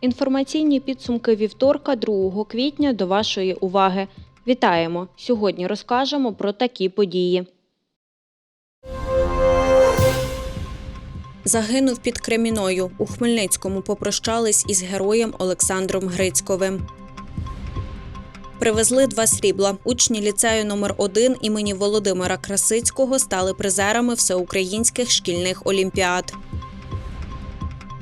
Інформаційні підсумки вівторка 2 квітня до вашої уваги. Вітаємо! Сьогодні розкажемо про такі події. Загинув під Креміною. У Хмельницькому попрощались із героєм Олександром Грицьковим. Привезли два срібла. Учні ліцею номер 1 імені Володимира Красицького стали призерами всеукраїнських шкільних олімпіад.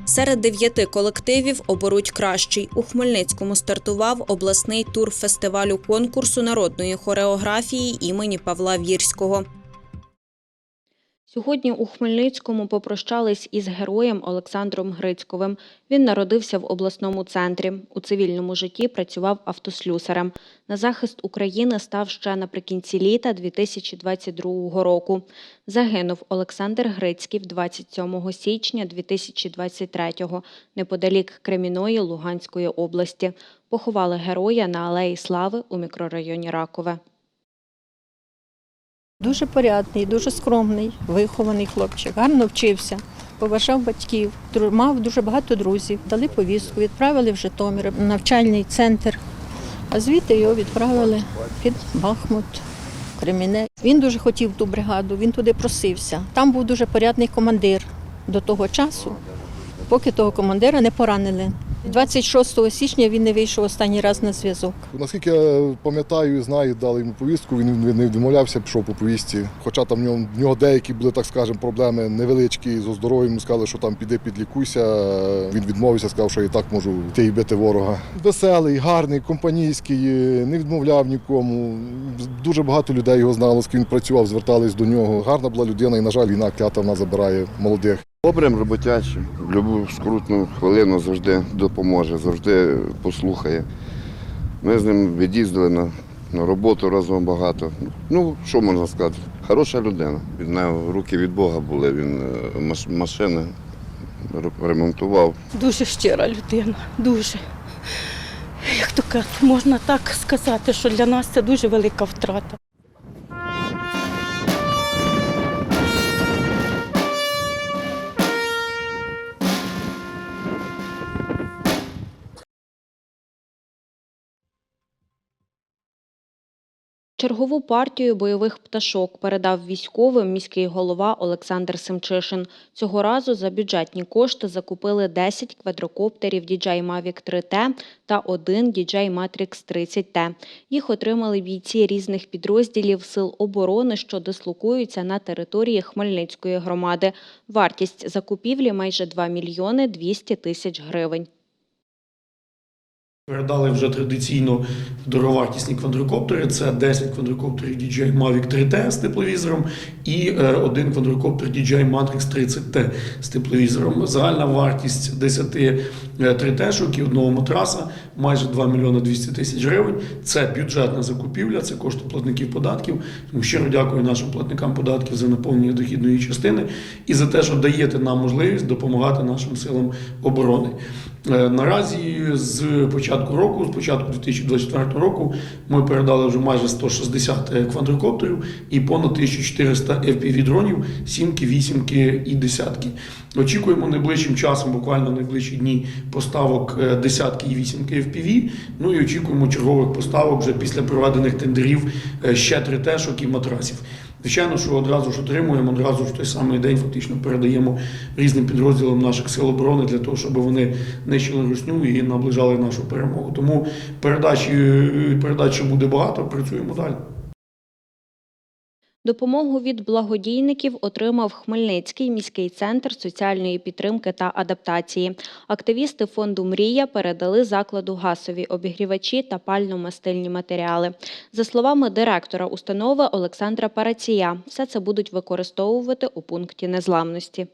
Серед дев'яти колективів оберуть кращий. У Хмельницькому стартував обласний тур фестивалю конкурсу народної хореографії імені Павла Вірського. Сьогодні у Хмельницькому попрощались із героєм Олександром Грицьковим. Він народився в обласному центрі. У цивільному житті працював автослюсарем. На захист України став ще наприкінці літа 2022 року. Загинув Олександр Грицький 27 січня 2023-го неподалік Креміної Луганської області. Поховали героя на Алеї Слави у мікрорайоні Ракове. Дуже порядний, дуже скромний, вихований хлопчик, гарно вчився, поважав батьків, мав дуже багато друзів. Дали повістку, відправили в Житомир, навчальний центр, а звідти його відправили під Бахмут, Креміне. Він дуже хотів ту бригаду, він туди просився. Там був дуже порядний командир до того часу, поки того командира не поранили. 26 січня він не вийшов останній раз на зв'язок. Наскільки я пам'ятаю і знаю, дали йому повістку, він не відмовлявся, пішов по повістці. Хоча там в нього, в нього деякі були, так скажемо, проблеми невеличкі з оздоров'ям. Сказали, що там піди підлікуйся. Він відмовився, сказав, що і так можу йти і бити ворога. Веселий, гарний, компанійський, не відмовляв нікому. Дуже багато людей його знало, з ким він працював, звертались до нього. Гарна була людина, і, на жаль, війна клята вона забирає молодих. Добрим, роботячим. В скрутну хвилину завжди допоможе, завжди послухає. Ми з ним від'їздили на, на роботу разом багато. Ну, що можна сказати? Хороша людина. Від нього руки від Бога були, він е, машини ремонтував. Дуже щира людина, дуже. Як то можна так сказати, що для нас це дуже велика втрата. Чергову партію бойових пташок передав військовим міський голова Олександр Семчишин. Цього разу за бюджетні кошти закупили 10 квадрокоптерів DJI Mavic 3T та один DJI Matrix 30T. Їх отримали бійці різних підрозділів Сил оборони, що дислокуються на території Хмельницької громади. Вартість закупівлі майже 2 мільйони 200 тисяч гривень. Передали вже традиційно дороговартісні квадрокоптери. Це 10 квадрокоптерів DJI Mavic 3T з тепловізором і е, один квадрокоптер DJI Matrix 30T з тепловізором. Загальна вартість 10 е, 3T-шок і одного матраса майже 2 мільйони 200 тисяч гривень. Це бюджетна закупівля, це кошти платників податків. Тому щиро дякую нашим платникам податків за наповнення дохідної частини і за те, що даєте нам можливість допомагати нашим силам оборони. Е, Наразі з початку року, з початку 2024 року, ми передали вже майже 160 квадрокоптерів і понад 1400 FPV-дронів, сімки, вісімки і десятки. Очікуємо найближчим часом, буквально найближчі дні, поставок е, десятки і вісімки FPV. Ну і очікуємо чергових поставок вже після проведених тендерів е, ще три тешок і матрасів. Звичайно, що одразу ж отримуємо, одразу ж той самий день фактично передаємо різним підрозділам наших сил оборони для того, щоб вони нищили русню і наближали нашу перемогу. Тому передачі, передач буде багато, працюємо далі. Допомогу від благодійників отримав Хмельницький міський центр соціальної підтримки та адаптації. Активісти фонду Мрія передали закладу газові обігрівачі та пально-мастильні матеріали. За словами директора установи Олександра Парація, все це будуть використовувати у пункті незламності.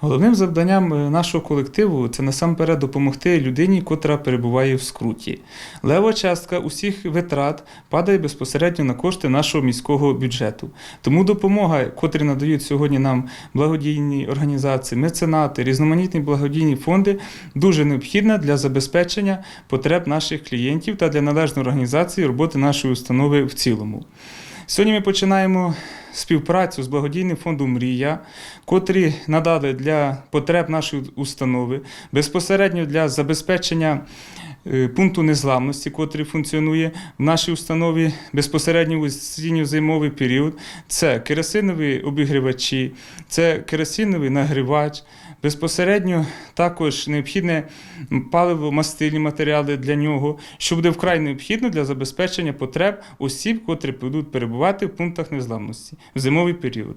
Головним завданням е, нашого колективу це насамперед допомогти людині, котра перебуває в скруті. Лева частка усіх витрат падає безпосередньо на кошти нашого міського бюджету. Тому допомога, котрі надають сьогодні нам благодійні організації, меценати, різноманітні благодійні фонди, дуже необхідна для забезпечення потреб наших клієнтів та для належної організації роботи нашої установи в цілому. Сьогодні ми починаємо співпрацю з благодійним фондом Мрія, котрі надали для потреб нашої установи безпосередньо для забезпечення е, пункту незламності, котрий функціонує в нашій установі безпосередньо в осінньо-зимовий період. Це керосинові обігрівачі, це керосиновий нагрівач. Безпосередньо також необхідне паливо-мастильні матеріали для нього, що буде вкрай необхідно для забезпечення потреб осіб, котрі будуть перебувати в пунктах незламності в зимовий період.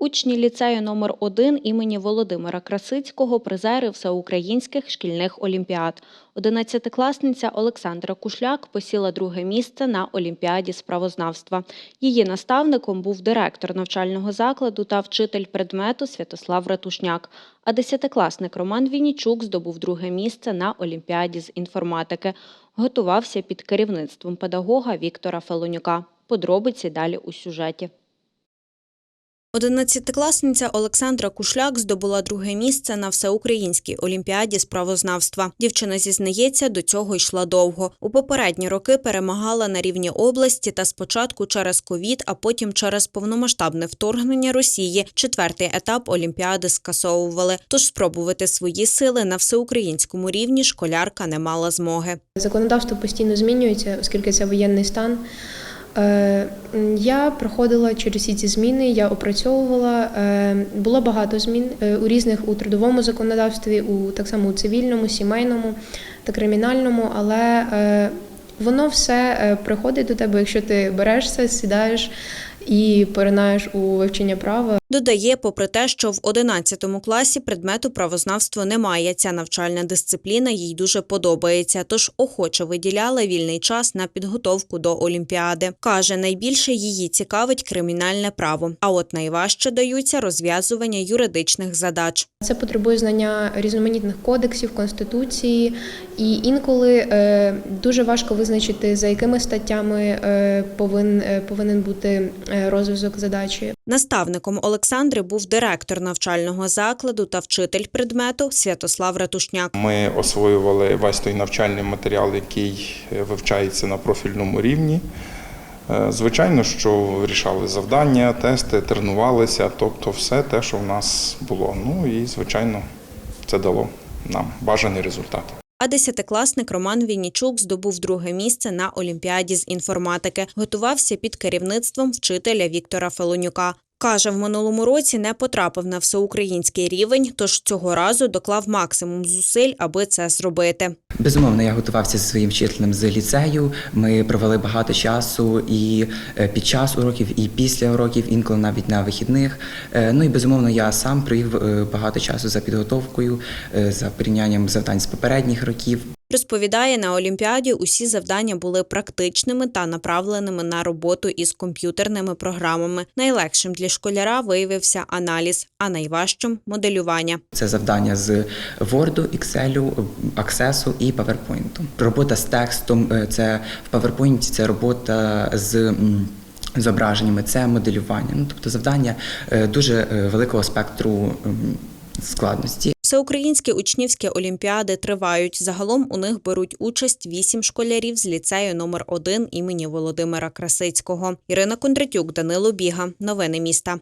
Учні ліцею номер 1 імені Володимира Красицького призери всеукраїнських шкільних олімпіад. Одинадцятикласниця Олександра Кушляк посіла друге місце на Олімпіаді з правознавства. Її наставником був директор навчального закладу та вчитель предмету Святослав Ратушняк. А десятикласник Роман Вінічук здобув друге місце на Олімпіаді з інформатики. Готувався під керівництвом педагога Віктора Фелонюка. Подробиці далі у сюжеті. Одинадцятикласниця Олександра Кушляк здобула друге місце на всеукраїнській олімпіаді з правознавства. Дівчина зізнається, до цього йшла довго. У попередні роки перемагала на рівні області та спочатку через ковід, а потім через повномасштабне вторгнення Росії. Четвертий етап олімпіади скасовували. Тож спробувати свої сили на всеукраїнському рівні школярка не мала змоги. Законодавство постійно змінюється, оскільки це воєнний стан. Е, Я проходила через всі ці зміни, я опрацьовувала. е, Було багато змін е, у різних у трудовому законодавстві, у так само у цивільному, сімейному та кримінальному, але воно все приходить до тебе, якщо ти берешся, сідаєш і поринаєш у вивчення права. Додає, попри те, що в 11 класі предмету правознавство немає, ця навчальна дисципліна їй дуже подобається, тож охоче виділяла вільний час на підготовку до Олімпіади. Каже, найбільше її цікавить кримінальне право, а от найважче даються розв'язування юридичних задач. Це потребує знання різноманітних кодексів, конституції, і інколи е, дуже важко визначити, за якими статтями е, повин, е, повинен бути е, розв'язок задачі. Наставником Олександри був директор навчального закладу та вчитель предмету Святослав Ратушняк. Ми освоювали весь той навчальний матеріал, який е, вивчається на профільному рівні. Е, Звичайно, що вирішали завдання, тести, тренувалися, тобто все те, що в нас було. Ну і звичайно, це дало нам бажаний результат. А десятикласник Роман Віннічук здобув друге місце на Олімпіаді з інформатики. Готувався під керівництвом вчителя Віктора Фелонюка. Каже, в минулому році не потрапив на всеукраїнський рівень, тож цього разу доклав максимум зусиль, аби це зробити. Безумовно, я готувався зі своїм вчителем з ліцею. Ми провели багато часу і е, під час уроків, і після уроків, інколи навіть на вихідних. Е, Ну і безумовно, я сам провів е, багато часу за підготовкою, за порівнянням завдань з попередніх років. Розповідає, на Олімпіаді усі завдання були практичними та направленими на роботу із комп'ютерними програмами. Найлегшим для школяра виявився аналіз, а найважчим моделювання. Це завдання з Word, Excel, Access і PowerPoint. Робота з текстом це в PowerPoint це робота з. Зображеннями, це моделювання. Ну, тобто завдання е, дуже е, великого спектру складності. Всеукраїнські учнівські олімпіади тривають. Загалом у них беруть участь вісім школярів з ліцею номер 1 імені Володимира Красицького. Ірина Кондратюк, Данило Біга. Новини міста.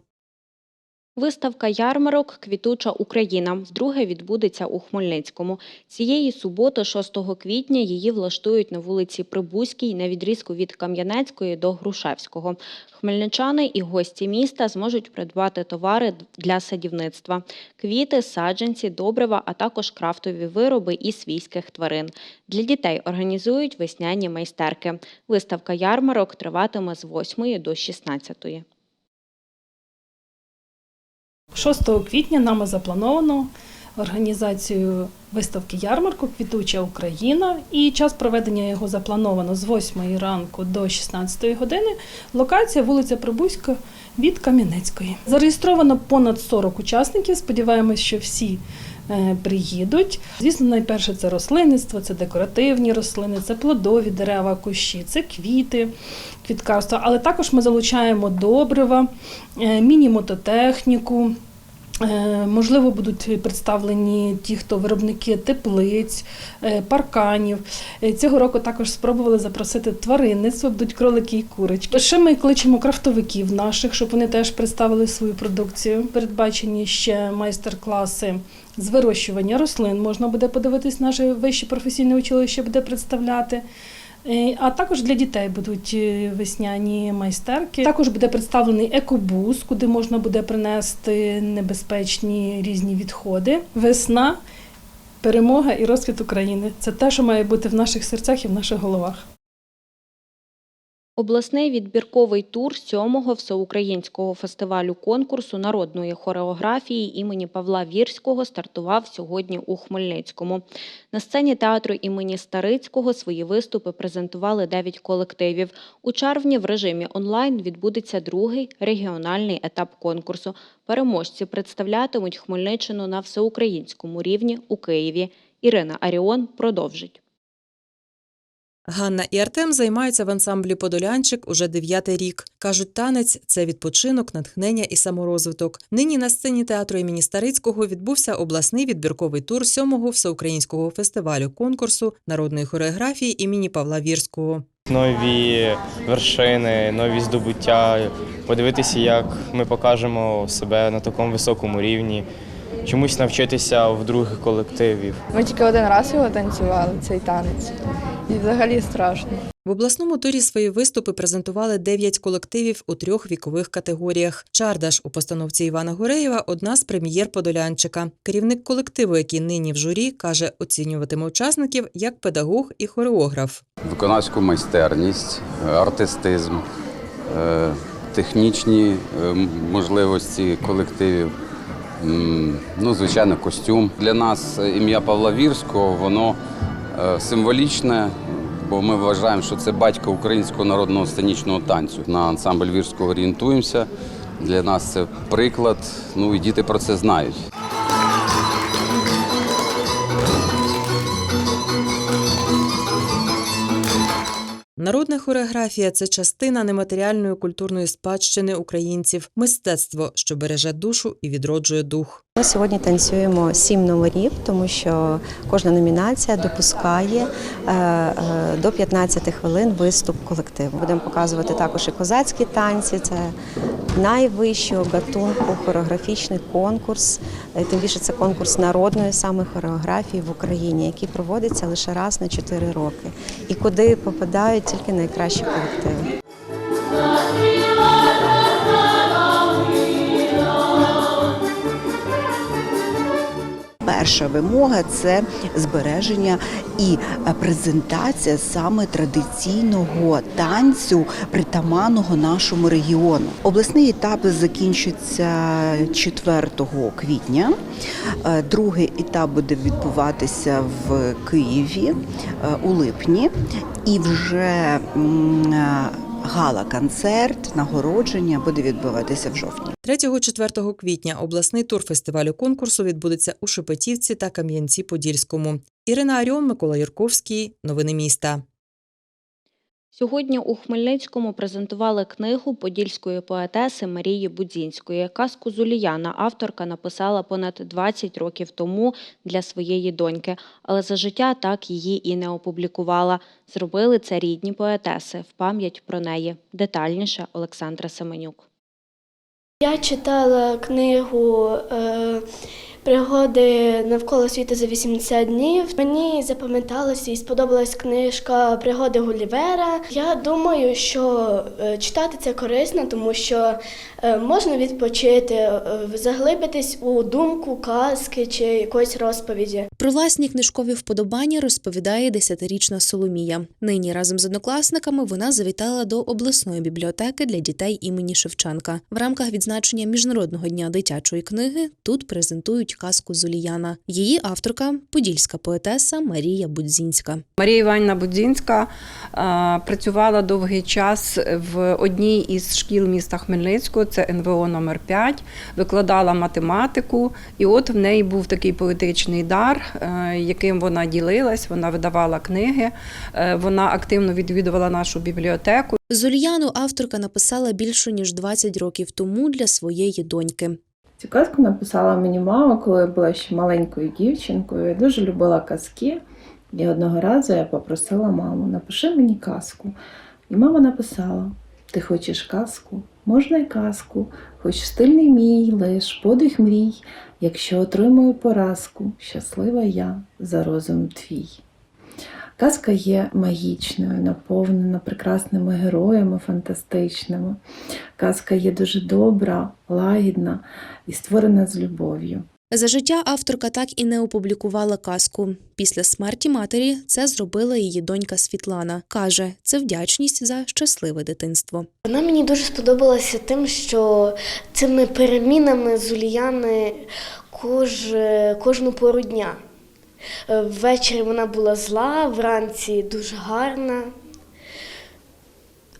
Виставка ярмарок Квітуча Україна вдруге відбудеться у Хмельницькому. Цієї суботи, 6 квітня, її влаштують на вулиці Прибузькій на відрізку від Кам'янецької до Грушевського. Хмельничани і гості міста зможуть придбати товари для садівництва: квіти, саджанці, добрива, а також крафтові вироби і свійських тварин. Для дітей організують весняні майстерки. Виставка ярмарок триватиме з 8 до 16. 6 квітня нами заплановано організацію виставки ярмарку Квітуча Україна і час проведення його заплановано з 8 ранку до 16 години. Локація вулиця Прибузька від Кам'янецької. Зареєстровано понад 40 учасників. Сподіваємось, що всі е, приїдуть. Звісно, найперше це рослинництво, це декоративні рослини, це плодові дерева, кущі, це квіти, квіткарство. Але також ми залучаємо добрива, е, міні-мототехніку. Е, Можливо, будуть представлені ті, хто виробники теплиць, е, парканів. Е, Цього року також спробували запросити тваринництво, будуть кролики і курочки. Ще ми кличемо крафтовиків наших, щоб вони теж представили свою продукцію. Передбачені ще майстер-класи з вирощування рослин. Можна буде подивитись, наше вище професійне училище буде представляти. Е, А також для дітей будуть е, весняні майстерки. Також буде представлений екобус, куди можна буде принести небезпечні різні відходи. Весна, перемога і розквіт України це те, що має бути в наших серцях і в наших головах. Обласний відбірковий тур сьомого всеукраїнського фестивалю конкурсу народної хореографії імені Павла Вірського стартував сьогодні у Хмельницькому. На сцені театру імені Старицького свої виступи презентували 9 колективів. У червні в режимі онлайн відбудеться другий регіональний етап конкурсу. Переможці представлятимуть Хмельниччину на всеукраїнському рівні у Києві. Ірина Аріон продовжить. Ганна і Артем займаються в ансамблі Подолянчик уже дев'ятий рік. Кажуть, танець це відпочинок, натхнення і саморозвиток. Нині на сцені театру імені Старицького відбувся обласний відбірковий тур сьомого всеукраїнського фестивалю конкурсу народної хореографії імені Павла Вірського. нові вершини, нові здобуття, подивитися, як ми покажемо себе на такому високому рівні, чомусь навчитися в других колективів. Ми тільки один раз його танцювали, цей танець. І взагалі страшно. В обласному турі свої виступи презентували дев'ять колективів у трьох вікових категоріях. Чардаш у постановці Івана Гуреєва одна з прем'єр Подолянчика. Керівник колективу, який нині в журі, каже, оцінюватиме учасників як педагог і хореограф. виконавську майстерність, артистизм, е, технічні е, можливості колективів. Ну, звичайно, костюм. Для нас е, ім'я Павла Вірського воно е, символічне, бо ми вважаємо, що це батько українського народного сценічного танцю. На ансамбль Вірського орієнтуємося. Для нас це приклад. Ну і діти про це знають. Народна хореографія це частина нематеріальної культурної спадщини українців, мистецтво, що береже душу і відроджує дух. Ми сьогодні танцюємо сім номерів, тому що кожна номінація допускає е, е, до 15 хвилин виступ колективу. Будемо показувати також і козацькі танці. Це найвищого гатунку хореографічний конкурс. Е, Тим більше це конкурс народної саме хореографії в Україні, який проводиться лише раз на 4 роки, і куди попадають тільки найкращі колективи. Перша вимога це збереження і е, презентація саме традиційного танцю, притаманного нашому регіону. Обласний етап закінчиться 4 квітня. Е, Другий етап буде відбуватися в Києві е, у липні, і вже гала-концерт, нагородження буде відбуватися в жовтні. 3-4 квітня обласний тур фестивалю конкурсу відбудеться у Шепетівці та Кам'янці-Подільському. Ірина Аріон, Микола Юрковський. Новини міста. Сьогодні у Хмельницькому презентували книгу подільської поетеси Марії Будзінської. Казку Зуліяна авторка написала понад 20 років тому для своєї доньки, але за життя так її і не опублікувала. Зробили це рідні поетеси в пам'ять про неї. Детальніше Олександра Семенюк. Я читала книгу е, Пригоди навколо світу за 80 днів. Мені запам'яталася і сподобалась книжка Пригоди Гулівера. Я думаю, що е, читати це корисно, тому що е, можна відпочити, е, заглибитись у думку казки чи якоїсь розповіді. Про власні книжкові вподобання розповідає десятирічна Соломія. Нині разом з однокласниками вона завітала до обласної бібліотеки для дітей імені Шевченка. В рамках відзначення Міжнародного дня дитячої книги тут презентують казку Зуліяна. Її авторка подільська поетеса Марія Будзінська. Марія Іванівна Будзінська е, працювала довгий час в одній із шкіл міста Хмельницького, це НВО номер 5 викладала математику, і от в неї був такий поетичний дар, е, яким вона ділилась. Вона видавала книги, е, вона активно відвідувала нашу бібліотеку. Зуліяну авторка написала більше ніж 20 років тому для своєї доньки. Цю казку написала мені мама, коли я була ще маленькою дівчинкою. Я дуже любила казки. І одного разу я попросила маму, напиши мені казку. І мама написала: Ти хочеш казку? Можна й казку, хоч стильний мій, лиш подих мрій, якщо отримую поразку, щаслива я за розум твій. Казка є магічною, наповнена прекрасними героями фантастичними. Казка є дуже добра, лагідна і створена з любов'ю. За життя авторка так і не опублікувала казку. Після смерті матері це зробила її донька Світлана. Каже, це вдячність за щасливе дитинство. Вона мені дуже сподобалася тим, що цими перемінами з Ульяни кож, кожну пору дня. Е, Ввечері вона була зла, вранці дуже гарна.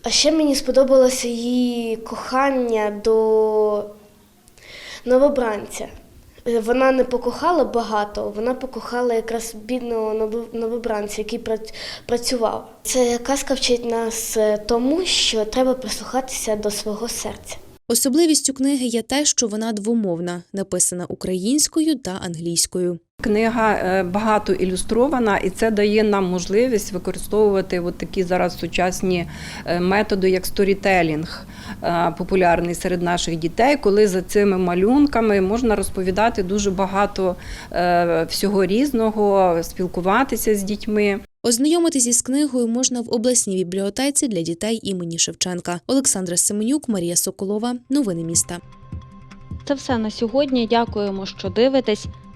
А ще мені сподобалося її кохання до новобранця. Е, Вона не покохала багато, вона покохала якраз бідного новобранця, який працював. Це казка вчить нас е, тому, що треба прислухатися до свого серця. Особливістю книги є те, що вона двомовна, написана українською та англійською. Книга е, багато ілюстрована, і це дає нам можливість використовувати от такі зараз сучасні е, методи, як сторітелінг, е, популярний серед наших дітей, коли за цими малюнками можна розповідати дуже багато всього різного, спілкуватися з дітьми. Ознайомитись із книгою можна в обласній бібліотеці для дітей імені Шевченка. Олександра Семенюк, Марія Соколова. Новини міста. Це все на сьогодні. Дякуємо, що дивитесь.